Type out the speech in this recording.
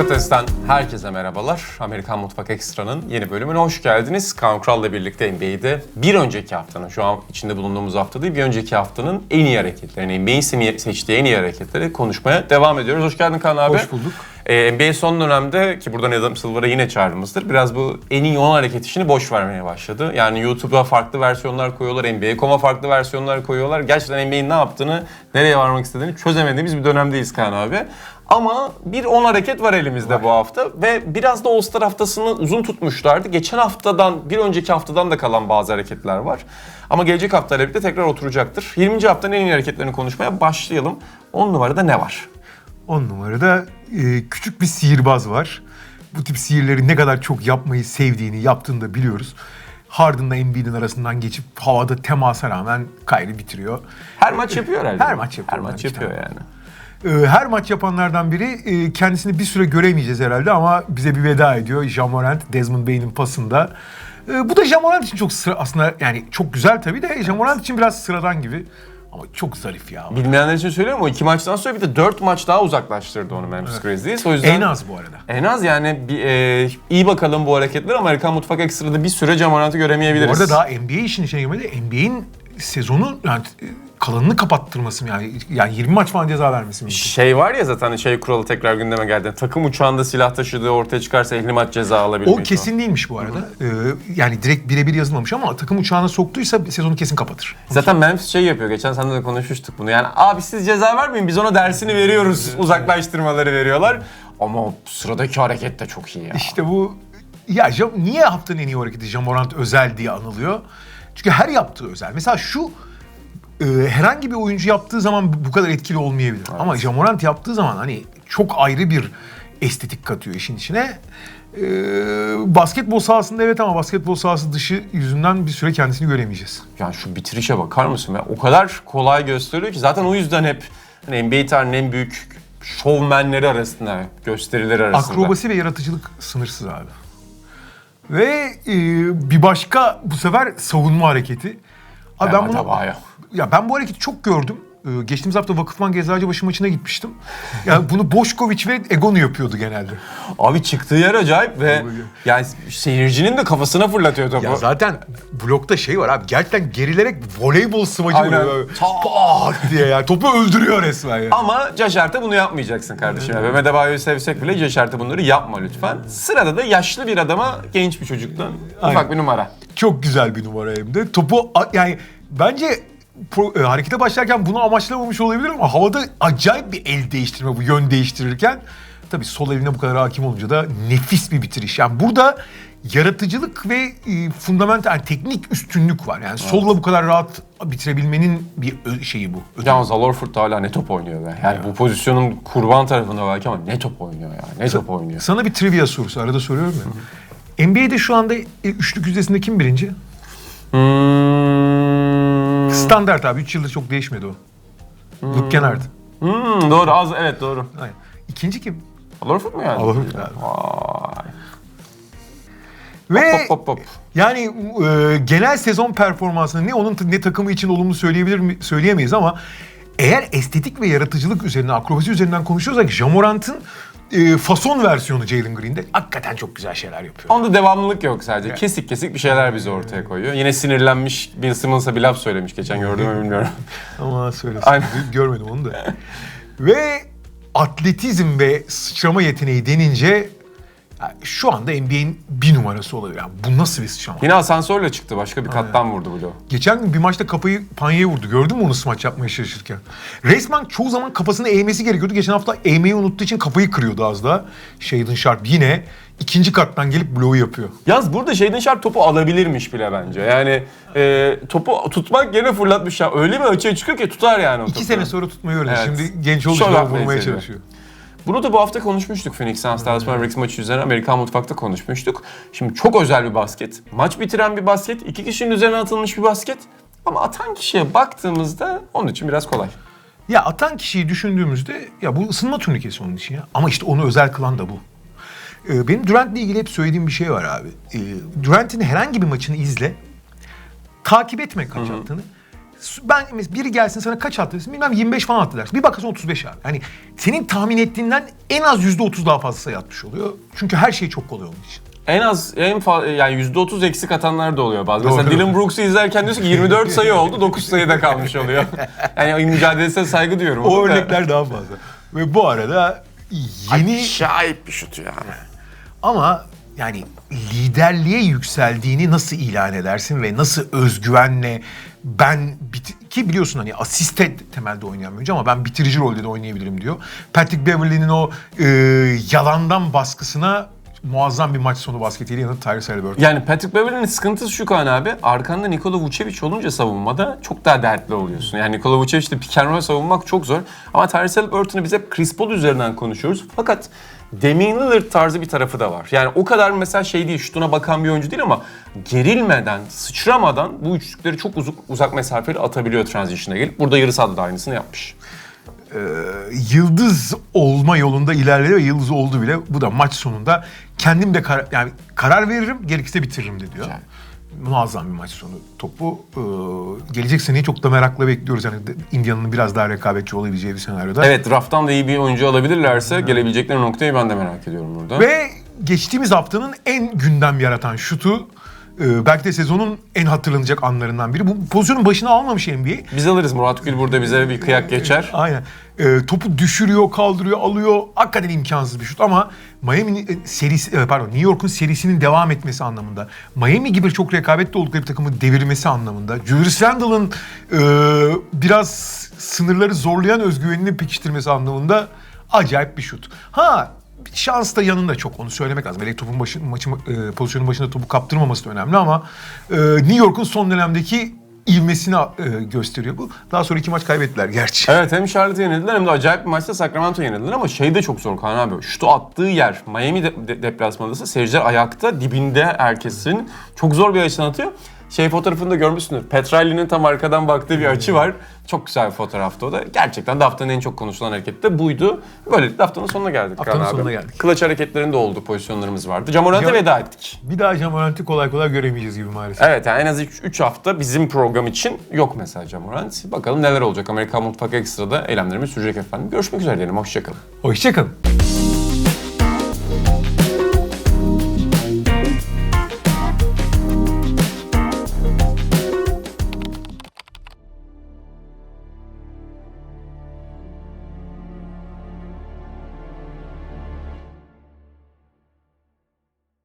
Sokrates'ten herkese merhabalar. Amerikan Mutfak Ekstra'nın yeni bölümüne hoş geldiniz. Kaan Kural'la birlikte NBA'de bir önceki haftanın, şu an içinde bulunduğumuz hafta değil, bir önceki haftanın en iyi hareketlerini, NBA'in seçtiği en iyi hareketleri konuşmaya devam ediyoruz. Hoş geldin Kaan abi. Hoş bulduk. Ee, NBA son dönemde ki buradan Adam Silver'a yine çağrımızdır. Biraz bu en iyi 10 hareket işini boş vermeye başladı. Yani YouTube'a farklı versiyonlar koyuyorlar, NBA.com'a farklı versiyonlar koyuyorlar. Gerçekten NBA'in ne yaptığını, nereye varmak istediğini çözemediğimiz bir dönemdeyiz Kaan abi. Ama bir 10 hareket var elimizde bu hafta ve biraz da All-Star haftasını uzun tutmuşlardı. Geçen haftadan, bir önceki haftadan da kalan bazı hareketler var. Ama gelecek haftayla birlikte tekrar oturacaktır. 20. haftanın en iyi hareketlerini konuşmaya başlayalım. 10 numarada ne var? 10 numarada e, küçük bir sihirbaz var. Bu tip sihirleri ne kadar çok yapmayı sevdiğini, yaptığını da biliyoruz. Harden'la Embiid'in arasından geçip havada temasa rağmen Kyrie bitiriyor. Her maç yapıyor herhalde. Her maç yapıyor Her maç yapıyor tamam. yani. E, her maç yapanlardan biri e, kendisini bir süre göremeyeceğiz herhalde ama bize bir veda ediyor. Jamorant, Desmond Bane'in pasında. E, bu da Jamorant için çok sıra aslında yani çok güzel tabii de Jamorant için biraz sıradan gibi. Ama çok zarif ya. Bilmeyenler için söylüyorum o iki maçtan sonra bir de dört maç daha uzaklaştırdı onu Memphis Grizzlies. O yüzden En az bu arada. En az yani bir, e, iyi bakalım bu hareketler. Amerikan Mutfak Ekstra'da bir süre Camarant'ı Bu göremeyebiliriz. arada daha NBA işin içine girmedi. NBA'in sezonu yani kalanını kapattırması mı yani yani 20 maç falan ceza vermesi mi? şey var ya zaten şey kuralı tekrar gündeme geldi. Takım uçağında silah taşıdığı ortaya çıkarsa 50 maç ceza alabilir. O kesin değilmiş bu arada. Ee, yani direkt birebir yazılmamış ama takım uçağına soktuysa sezonu kesin kapatır. Zaten Memphis şey yapıyor. Geçen sene de konuşmuştuk bunu. Yani abi siz ceza vermeyin biz ona dersini veriyoruz. Uzaklaştırmaları veriyorlar. Ama o sıradaki hareket de çok iyi ya. İşte bu ya niye haftanın en iyi hareketi Jamorant özel diye anılıyor? Çünkü her yaptığı özel. Mesela şu e, herhangi bir oyuncu yaptığı zaman bu- kadar etkili olmayabilir. Ama Jamorant yaptığı zaman hani çok ayrı bir estetik katıyor işin içine. E, basketbol sahasında evet ama basketbol sahası dışı yüzünden bir süre kendisini göremeyeceğiz. Ya şu bitirişe bakar mısın? Ya? O kadar kolay gösteriyor ki zaten o yüzden hep hani NBA tarihinin en büyük şovmenleri arasında, gösterileri arasında. Akrobasi ve yaratıcılık sınırsız abi. Ve e, bir başka bu sefer savunma hareketi. Abi ben Berat bunu ya ben bu hareketi çok gördüm. Ee, Geçtiğimiz hafta Vakıfban Eczacıbaşı maçına gitmiştim. Yani bunu Boşkoviç ve Egonu yapıyordu genelde. Abi çıktığı yer acayip ve yani seyircinin de kafasına fırlatıyor topu. Ya zaten blokta şey var abi gerçekten gerilerek voleybol smacı Aynen. vuruyor. Pat diye yani topu öldürüyor resmen ya. Ama Caşart'a bunu yapmayacaksın kardeşim. Evet. Mehmet Abayo'yu sevsek bile Caşart'a bunları yapma lütfen. Sırada da yaşlı bir adama genç bir çocuktan ufak Aynen. bir numara. Çok güzel bir numara hem de. Topu yani bence pro- e, harekete başlarken bunu amaçlamamış olabilir ama havada acayip bir el değiştirme bu yön değiştirirken. Tabii sol eline bu kadar hakim olunca da nefis bir bitiriş. Yani burada yaratıcılık ve e, fundamental yani teknik üstünlük var. Yani solla bu kadar rahat bitirebilmenin bir şeyi bu. Yalnız Al Horford da hala ne top oynuyor be. Yani bu pozisyonun kurban tarafında belki ama ne top oynuyor ya. Ne top oynuyor. Sana bir trivia sorusu arada soruyorum ya. NBA'de şu anda e, üçlük yüzdesinde kim birinci? Hmm. Standart abi. 3 yıldır çok değişmedi o. Luke Kennard. Hmm, doğru az evet doğru. Aynen. İkinci kim? Al Horford mu yani? Al Horford abi. Vay. Ve Hop hop hop. yani e, genel sezon performansını ne onun ne takımı için olumlu söyleyebilir mi söyleyemeyiz ama eğer estetik ve yaratıcılık üzerine, akrobasi üzerinden konuşuyorsak Jamorant'ın e, fason versiyonu Jalen Green'de hakikaten çok güzel şeyler yapıyor. Onda devamlılık yok sadece. Kesik kesik bir şeyler bize ortaya koyuyor. Yine sinirlenmiş Bill Simmons'a bir laf söylemiş geçen gördüm mü bilmiyorum. Ama söylesin. Aynen. Görmedim onu da. ve atletizm ve sıçrama yeteneği denince şu anda NBA'in bir numarası oluyor. Yani bu nasıl bir sıçrama? Yine asansörle çıktı. Başka bir kattan vurdu bloğu. Geçen gün bir maçta kafayı panyaya vurdu. Gördün mü onu smaç yapmaya çalışırken? Resmen çoğu zaman kafasını eğmesi gerekiyordu. Geçen hafta eğmeyi unuttuğu için kafayı kırıyordu az daha. Shaden Sharp yine ikinci kattan gelip bloğu yapıyor. Yalnız burada Shaden Sharp topu alabilirmiş bile bence. Yani e, topu tutmak gene fırlatmış ya. Öyle bir açıya çıkıyor ki tutar yani o İki topu. sene sonra tutmayı öğrendi. Evet. Şimdi genç olduğu Şov yapmayı vurmaya seviyor. çalışıyor. Bunu da bu hafta konuşmuştuk Phoenix Suns Dallas Mavericks maçı üzerine Amerikan Mutfak'ta konuşmuştuk. Şimdi çok özel bir basket. Maç bitiren bir basket. iki kişinin üzerine atılmış bir basket. Ama atan kişiye baktığımızda onun için biraz kolay. Ya atan kişiyi düşündüğümüzde ya bu ısınma turnikesi onun için ya. Ama işte onu özel kılan da bu. Ee, benim Durant'le ilgili hep söylediğim bir şey var abi. Ee, Durant'in herhangi bir maçını izle. Takip etme kaç attığını. Ben biri gelsin sana kaç attı desin bilmem 25 falan attı dersin. Bir bakarsın 35 abi. Yani senin tahmin ettiğinden en az %30 daha fazla sayı atmış oluyor. Çünkü her şey çok kolay onun için. En az en fa- yani %30 eksik atanlar da oluyor bazen. Mesela Doğru. Dylan Brooks'u izlerken diyorsun ki 24 sayı oldu 9 sayıda kalmış oluyor. Yani mücadelesine saygı duyuyorum. O da- örnekler daha fazla. Ve bu arada yeni Acayip bir şut yani. ama yani liderliğe yükseldiğini nasıl ilan edersin ve nasıl özgüvenle ben ki biliyorsun hani asiste temelde oynayan oyuncu ama ben bitirici rolde de oynayabilirim diyor. Patrick Beverley'nin o e, yalandan baskısına muazzam bir maç sonu basketiyle yanıt Tyrese Haliburton. Yani Patrick Beverley'nin sıkıntısı şu Kaan abi. Arkanda Nikola Vucevic olunca savunmada çok daha dertli oluyorsun. Yani Nikola Vucevic'le pick and roll savunmak çok zor. Ama Tyrese Haliburton'u biz hep Chris Paul üzerinden konuşuyoruz. Fakat Damian Lillard tarzı bir tarafı da var. Yani o kadar mesela şey değil, şutuna bakan bir oyuncu değil ama gerilmeden, sıçramadan bu üçlükleri çok uzak, uzak mesafeli atabiliyor transition'a gelip. Burada yarı sahada da aynısını yapmış. yıldız olma yolunda ilerledi ve yıldız oldu bile. Bu da maç sonunda kendim de kar- yani karar veririm gerekirse bitiririm de diyor. Güzel. Muazzam bir maç sonu topu. Ee, gelecek seneyi çok da merakla bekliyoruz. Yani Indiana'nın biraz daha rekabetçi olabileceği bir senaryoda. Evet, draft'tan da iyi bir oyuncu alabilirlerse gelebilecekleri noktayı ben de merak ediyorum burada. Ve geçtiğimiz haftanın en gündem yaratan şutu e, belki de sezonun en hatırlanacak anlarından biri. Bu pozisyonun başına almamış NBA. Biz alırız. Murat Gül burada bize bir kıyak geçer. Aynen. Ee, topu düşürüyor, kaldırıyor, alıyor. Hakikaten imkansız bir şut ama Miami'nin e, serisi, e, pardon New York'un serisinin devam etmesi anlamında, Miami gibi çok rekabetli oldukları bir takımı devirmesi anlamında, Julius Randle'ın e, biraz sınırları zorlayan özgüvenini pekiştirmesi anlamında acayip bir şut. Ha şans da yanında çok onu söylemek lazım. Hele topun başı, maçı, e, pozisyonun başında topu kaptırmaması da önemli ama e, New York'un son dönemdeki ivmesini e, gösteriyor bu. Daha sonra iki maç kaybettiler gerçi. Evet hem Charlotte'ı yenildiler hem de acayip bir maçta Sacramento'yu yenildiler ama şey de çok zor Kaan abi. Şutu attığı yer Miami de, de, deplasmanındası seyirciler ayakta dibinde herkesin. Çok zor bir açıdan atıyor. Şey fotoğrafını da görmüşsündür. Petralli'nin tam arkadan baktığı bir açı var. Çok güzel bir fotoğraftı o da. Gerçekten de haftanın en çok konuşulan hareketi de buydu. Böylelikle haftanın sonuna geldik Haftanın Kaan abi. sonuna geldik. Kılıç hareketlerinde olduğu pozisyonlarımız vardı. Camorant'a Ya- veda ettik. Bir daha Jamorant'i kolay kolay göremeyeceğiz gibi maalesef. Evet yani en az 3 hafta bizim program için yok mesela Camorant. Bakalım neler olacak. Amerikan Mutfak Ekstra'da eylemlerimiz sürecek efendim. Görüşmek üzere diyelim. Hoşçakalın. Hoşçakalın.